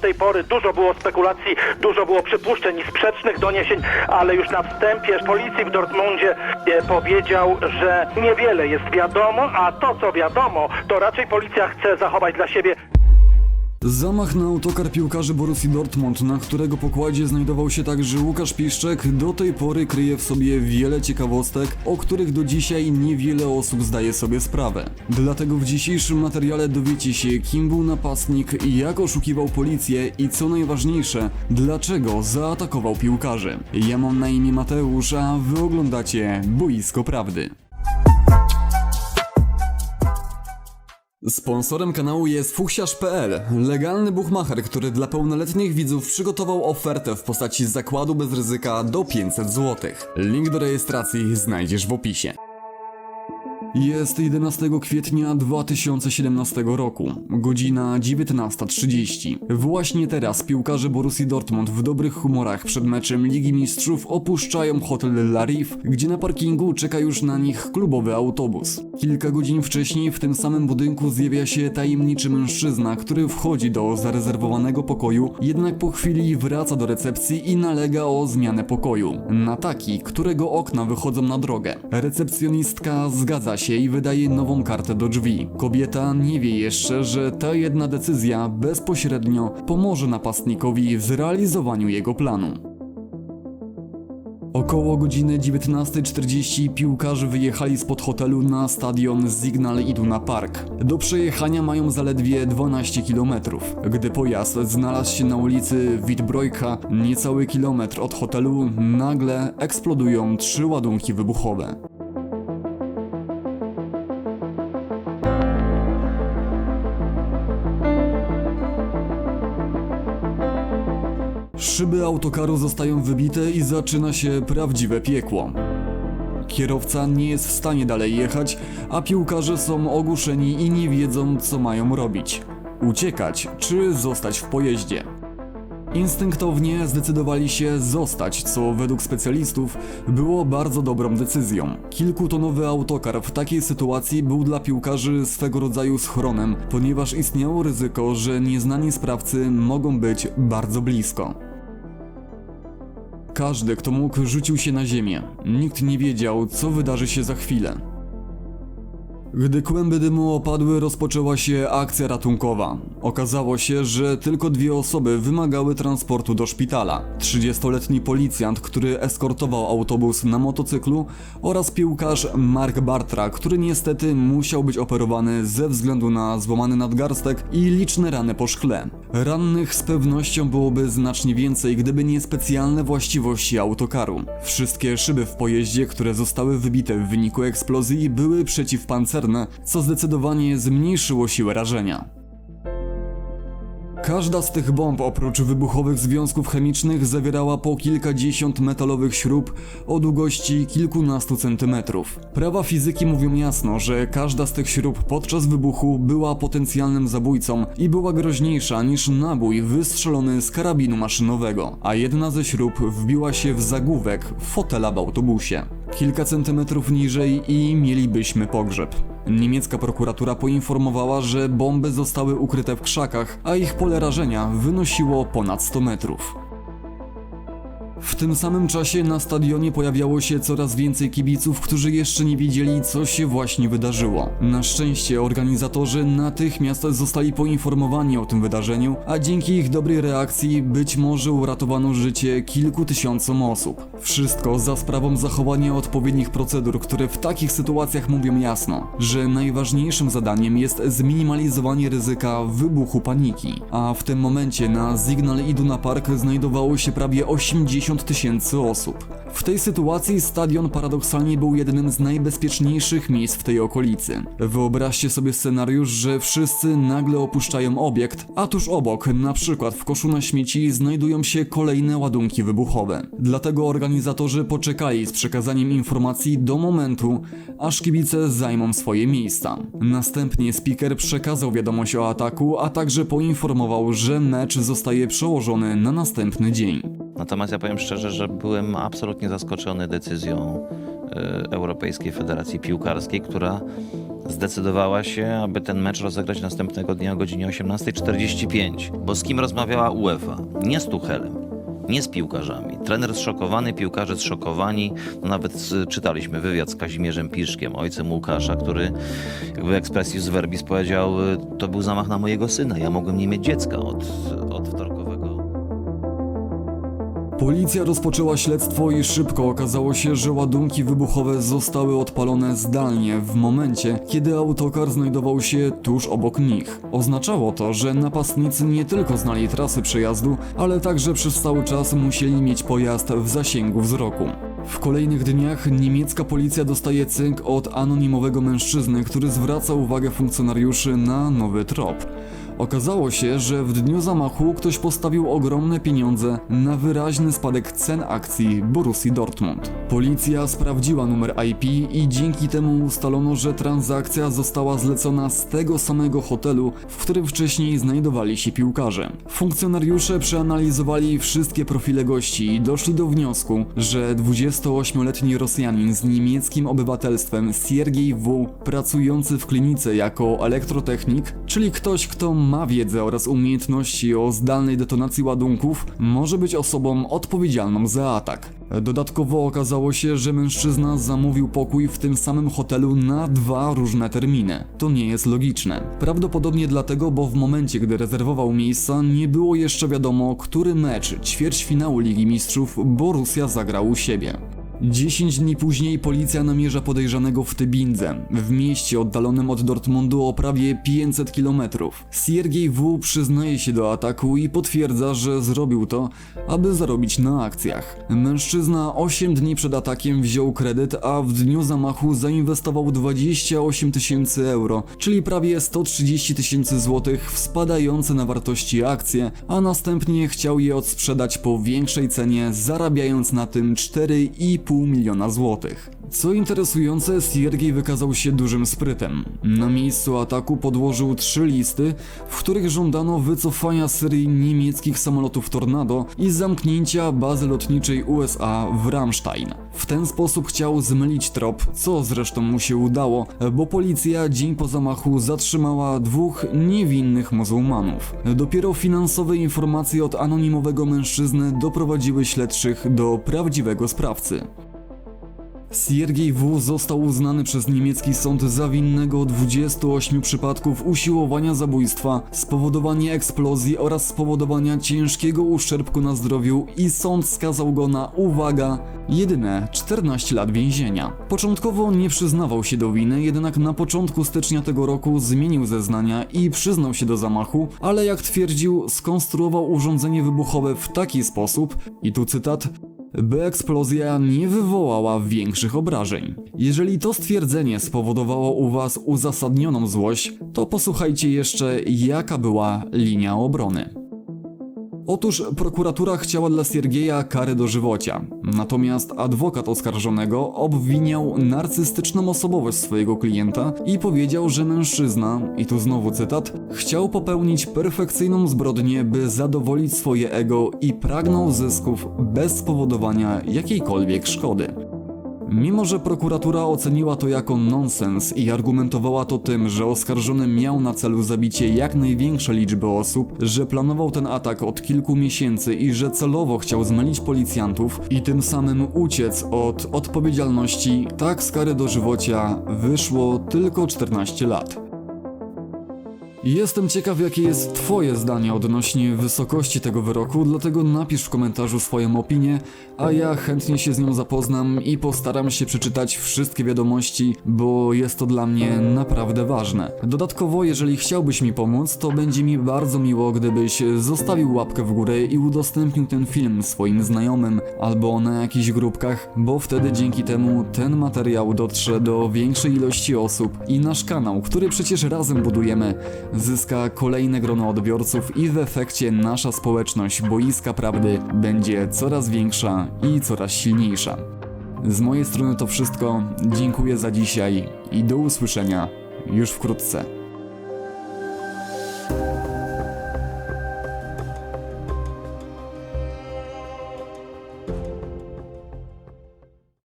tej pory dużo było spekulacji, dużo było przypuszczeń i sprzecznych doniesień, ale już na wstępie policji w Dortmundzie e, powiedział, że niewiele jest wiadomo, a to co wiadomo, to raczej policja chce zachować dla siebie Zamach na autokar piłkarzy Borussii Dortmund, na którego pokładzie znajdował się także Łukasz Piszczek, do tej pory kryje w sobie wiele ciekawostek, o których do dzisiaj niewiele osób zdaje sobie sprawę. Dlatego w dzisiejszym materiale dowiecie się, kim był napastnik, jak oszukiwał policję i co najważniejsze, dlaczego zaatakował piłkarzy. Ja mam na imię Mateusz, a wy oglądacie Boisko Prawdy. Sponsorem kanału jest fuchsiarz.pl, legalny buchmacher, który dla pełnoletnich widzów przygotował ofertę w postaci zakładu bez ryzyka do 500 zł. Link do rejestracji znajdziesz w opisie. Jest 11 kwietnia 2017 roku, godzina 19.30. Właśnie teraz piłkarze Borussii Dortmund w dobrych humorach przed meczem Ligi Mistrzów opuszczają hotel La Rive, gdzie na parkingu czeka już na nich klubowy autobus. Kilka godzin wcześniej w tym samym budynku zjawia się tajemniczy mężczyzna, który wchodzi do zarezerwowanego pokoju, jednak po chwili wraca do recepcji i nalega o zmianę pokoju. Na taki, którego okna wychodzą na drogę. Recepcjonistka zgadza się i wydaje nową kartę do drzwi. Kobieta nie wie jeszcze, że ta jedna decyzja bezpośrednio pomoże napastnikowi w zrealizowaniu jego planu. Około godziny 19.40 piłkarze wyjechali spod hotelu na stadion Signal Iduna Park. Do przejechania mają zaledwie 12 km. Gdy pojazd znalazł się na ulicy Witbrojka, niecały kilometr od hotelu, nagle eksplodują trzy ładunki wybuchowe. Szyby autokaru zostają wybite i zaczyna się prawdziwe piekło. Kierowca nie jest w stanie dalej jechać, a piłkarze są ogłuszeni i nie wiedzą, co mają robić. Uciekać czy zostać w pojeździe. Instynktownie zdecydowali się zostać, co według specjalistów było bardzo dobrą decyzją. Kilkutonowy autokar w takiej sytuacji był dla piłkarzy swego rodzaju schronem, ponieważ istniało ryzyko, że nieznani sprawcy mogą być bardzo blisko. Każdy, kto mógł, rzucił się na ziemię. Nikt nie wiedział, co wydarzy się za chwilę. Gdy kłęby dymu opadły, rozpoczęła się akcja ratunkowa. Okazało się, że tylko dwie osoby wymagały transportu do szpitala. 30-letni policjant, który eskortował autobus na motocyklu oraz piłkarz Mark Bartra, który niestety musiał być operowany ze względu na złamany nadgarstek i liczne rany po szkle. Rannych z pewnością byłoby znacznie więcej, gdyby nie specjalne właściwości autokaru. Wszystkie szyby w pojeździe, które zostały wybite w wyniku eksplozji, były przeciwpancerne, co zdecydowanie zmniejszyło siłę rażenia. Każda z tych bomb oprócz wybuchowych związków chemicznych zawierała po kilkadziesiąt metalowych śrub o długości kilkunastu centymetrów. Prawa fizyki mówią jasno, że każda z tych śrub podczas wybuchu była potencjalnym zabójcą i była groźniejsza niż nabój wystrzelony z karabinu maszynowego, a jedna ze śrub wbiła się w zagłówek fotela w autobusie. Kilka centymetrów niżej i mielibyśmy pogrzeb. Niemiecka prokuratura poinformowała, że bomby zostały ukryte w krzakach, a ich pole rażenia wynosiło ponad 100 metrów. W tym samym czasie na stadionie pojawiało się coraz więcej kibiców, którzy jeszcze nie wiedzieli, co się właśnie wydarzyło. Na szczęście organizatorzy natychmiast zostali poinformowani o tym wydarzeniu, a dzięki ich dobrej reakcji być może uratowano życie kilku tysiącom osób. Wszystko za sprawą zachowania odpowiednich procedur, które w takich sytuacjach mówią jasno, że najważniejszym zadaniem jest zminimalizowanie ryzyka wybuchu paniki. A w tym momencie na Signal Iduna Park znajdowało się prawie 80 tysięcy osób. W tej sytuacji stadion paradoksalnie był jednym z najbezpieczniejszych miejsc w tej okolicy. Wyobraźcie sobie scenariusz, że wszyscy nagle opuszczają obiekt, a tuż obok, na przykład w koszu na śmieci, znajdują się kolejne ładunki wybuchowe. Dlatego organizatorzy poczekali z przekazaniem informacji do momentu, aż kibice zajmą swoje miejsca. Następnie speaker przekazał wiadomość o ataku, a także poinformował, że mecz zostaje przełożony na następny dzień. Natomiast ja powiem szczerze, że byłem absolutnie zaskoczony decyzją e, Europejskiej Federacji Piłkarskiej, która zdecydowała się, aby ten mecz rozegrać następnego dnia o godzinie 18.45. Bo z kim rozmawiała UEFA? Nie z Tuchelem. Nie z piłkarzami. Trener zszokowany, piłkarze zszokowani. No nawet z- czytaliśmy wywiad z Kazimierzem Piszkiem, ojcem Łukasza, który jakby ekspresji z verbis powiedział, y, to był zamach na mojego syna. Ja mogłem nie mieć dziecka od, od wtorkowego. Policja rozpoczęła śledztwo i szybko okazało się, że ładunki wybuchowe zostały odpalone zdalnie w momencie, kiedy autokar znajdował się tuż obok nich. Oznaczało to, że napastnicy nie tylko znali trasy przejazdu, ale także przez cały czas musieli mieć pojazd w zasięgu wzroku. W kolejnych dniach niemiecka policja dostaje cynk od anonimowego mężczyzny, który zwraca uwagę funkcjonariuszy na nowy trop. Okazało się, że w dniu zamachu ktoś postawił ogromne pieniądze na wyraźny spadek cen akcji Borussii Dortmund. Policja sprawdziła numer IP i dzięki temu ustalono, że transakcja została zlecona z tego samego hotelu, w którym wcześniej znajdowali się piłkarze. Funkcjonariusze przeanalizowali wszystkie profile gości i doszli do wniosku, że 28-letni Rosjanin z niemieckim obywatelstwem Siergiej W., pracujący w klinice jako elektrotechnik, czyli ktoś, kto ma wiedzę oraz umiejętności o zdalnej detonacji ładunków, może być osobą odpowiedzialną za atak. Dodatkowo okazało się, że mężczyzna zamówił pokój w tym samym hotelu na dwa różne terminy. To nie jest logiczne. Prawdopodobnie dlatego, bo w momencie, gdy rezerwował miejsca, nie było jeszcze wiadomo, który mecz ćwierćfinału Ligi Mistrzów Borussia zagrał u siebie. 10 dni później policja namierza podejrzanego w Tybindze, w mieście oddalonym od Dortmundu o prawie 500 km. Siergiej W. przyznaje się do ataku i potwierdza, że zrobił to, aby zarobić na akcjach. Mężczyzna 8 dni przed atakiem wziął kredyt, a w dniu zamachu zainwestował 28 tysięcy euro, czyli prawie 130 tysięcy złotych w spadające na wartości akcje, a następnie chciał je odsprzedać po większej cenie, zarabiając na tym 4,5 miliona złotych. Co interesujące, Siergiej wykazał się dużym sprytem. Na miejscu ataku podłożył trzy listy, w których żądano wycofania serii niemieckich samolotów Tornado i zamknięcia bazy lotniczej USA w Ramstein. W ten sposób chciał zmylić trop, co zresztą mu się udało, bo policja dzień po zamachu zatrzymała dwóch niewinnych muzułmanów. Dopiero finansowe informacje od anonimowego mężczyzny doprowadziły śledczych do prawdziwego sprawcy. Siergiej W. został uznany przez niemiecki sąd za winnego 28 przypadków usiłowania zabójstwa, spowodowania eksplozji oraz spowodowania ciężkiego uszczerbku na zdrowiu i sąd skazał go na, uwaga, jedyne 14 lat więzienia. Początkowo nie przyznawał się do winy, jednak na początku stycznia tego roku zmienił zeznania i przyznał się do zamachu, ale jak twierdził, skonstruował urządzenie wybuchowe w taki sposób, i tu cytat, by eksplozja nie wywołała większych obrażeń. Jeżeli to stwierdzenie spowodowało u Was uzasadnioną złość, to posłuchajcie jeszcze, jaka była linia obrony. Otóż prokuratura chciała dla Siergieja kary dożywocia, natomiast adwokat oskarżonego obwiniał narcystyczną osobowość swojego klienta i powiedział, że mężczyzna, i tu znowu cytat, chciał popełnić perfekcyjną zbrodnię, by zadowolić swoje ego i pragnął zysków bez spowodowania jakiejkolwiek szkody. Mimo, że prokuratura oceniła to jako nonsens i argumentowała to tym, że oskarżony miał na celu zabicie jak największej liczby osób, że planował ten atak od kilku miesięcy i że celowo chciał zmylić policjantów i tym samym uciec od odpowiedzialności, tak z kary dożywocia wyszło tylko 14 lat. Jestem ciekaw, jakie jest Twoje zdanie odnośnie wysokości tego wyroku, dlatego napisz w komentarzu swoją opinię, a ja chętnie się z nią zapoznam i postaram się przeczytać wszystkie wiadomości, bo jest to dla mnie naprawdę ważne. Dodatkowo, jeżeli chciałbyś mi pomóc, to będzie mi bardzo miło, gdybyś zostawił łapkę w górę i udostępnił ten film swoim znajomym albo na jakichś grupkach, bo wtedy dzięki temu ten materiał dotrze do większej ilości osób i nasz kanał, który przecież razem budujemy, zyska kolejne grono odbiorców i w efekcie nasza społeczność boiska prawdy będzie coraz większa i coraz silniejsza. Z mojej strony to wszystko. Dziękuję za dzisiaj i do usłyszenia już wkrótce.